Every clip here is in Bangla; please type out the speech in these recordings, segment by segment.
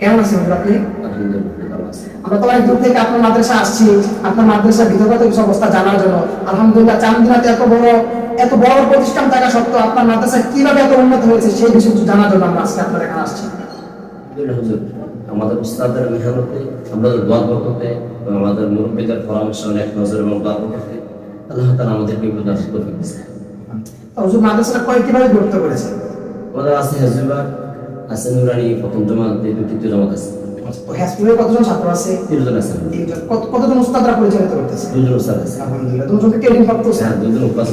কেমন আছেন আপনি? আছি। আমরা তো অনেক দূর থেকে আপনার মাদ্রাসা আসছি আপনার মাদ্রাসার বিধগত কিছু অবস্থা জানার জন্য। আলহামদুলিল্লাহ চান্দিনাতে এত বড় এত বড় প্রতিষ্ঠান থাকা সত্ত্বেও আপনার মাদ্রাসা কীভাবে এত উন্নত হয়েছে সেই বিষয়ে কিছু জানার জন্য আমরা আজকে আপনার এখানে আসছি। আমাদের উস্তাদের মেহনতে আমাদের দোয়া করতে আমাদের মুরব্বীদের পরামর্শ অনেক নজর এবং দোয়া করতে আল্লাহ তাআলা আমাদেরকে এগুলো দাস করে দিয়েছে। হুজুর মাদ্রাসাটা কয় কীভাবে গুরুত্ব করেছে আমাদের আছে হেজুবা আছে নুরানি প্রথম জমা তৃতীয় জমাত আছে। তো কতজন ছাত্র আছে? তিনজন আছে কতজন উস্তাদরা পরিচালিত করতেছে? দুজন উস্তাদ আছে। আলহামদুলিল্লাহ। দুজনকে ট্রেনিং প্রাপ্ত হ্যাঁ দুজন উপাস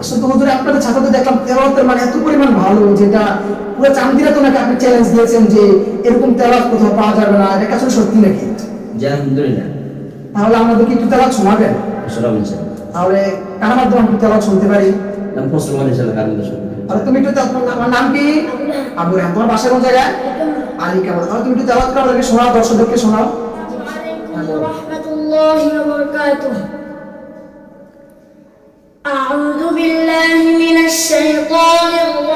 আসলে তো হুজুর আপনাদের ছাত্রদের দেখলাম তেলাওয়াতের মানে এত পরিমাণ ভালো যেটা পুরো চান্দিরা তো নাকি আপনি চ্যালেঞ্জ দিয়েছেন যে এরকম তেলাওয়াত কোথাও পাওয়া যাবে না এটা আসলে সত্যি নাকি? জি আলহামদুলিল্লাহ। তাহলে আমাদেরকে একটু তেলাওয়াত শোনাবেন? ইনশাআল্লাহ তাহলে কার মাধ্যমে আমি তেলাওয়াত শুনতে পারি? প্রশ্ন মানে ইনশাআল্লাহ তাহলে তুমি একটু তেলাওয়াত করো। আমার নাম কি আবু রেহান তোমার বাসা কোন জায়গায় আলী কেমন তাহলে তুমি একটু তেলাওয়াত করো আমাদেরকে শোনাও দর্শকদেরকে শোনাও عليكم ورحمة الله وبركاته أعوذ بالله من الشيطان الرجيم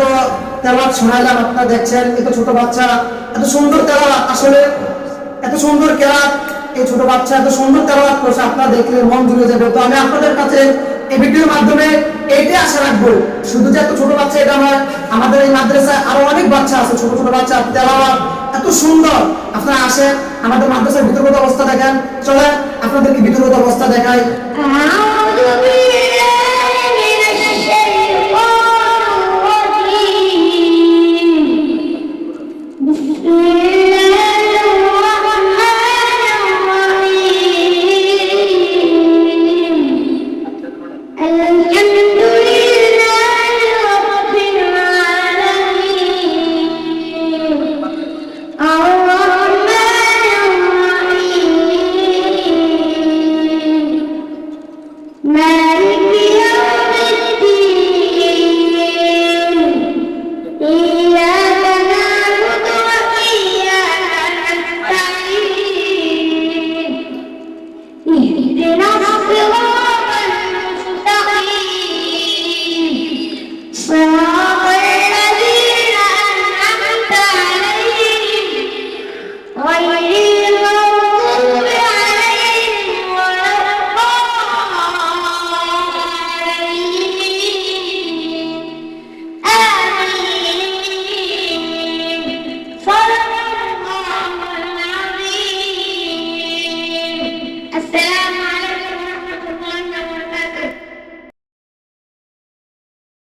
তো শোনাইলাম, আপনারা দেখছেন, এত ছোট বাচ্চা, এত সুন্দর আসলে এত সুন্দর এই ছোট বাচ্চা এত সুন্দর করছে, আপনারা দেখলে মন জুড়ে যাবে। তো আমি আপনাদের কাছে এই ভিডিওর মাধ্যমে এটাই আশা রাখব, শুধু যে এত ছোট বাচ্চা এটা আমার আমাদের এই মাদ্রাসায় আরও অনেক বাচ্চা আছে, ছোট ছোট বাচ্চা, তেলাওয়াত, এত সুন্দর। আপনারা আসেন, আমাদের মাদ্রাসার ভিতরগত অবস্থা দেখেন, চলেন, আপনাদেরকে ভিতরগত অবস্থা দেখায়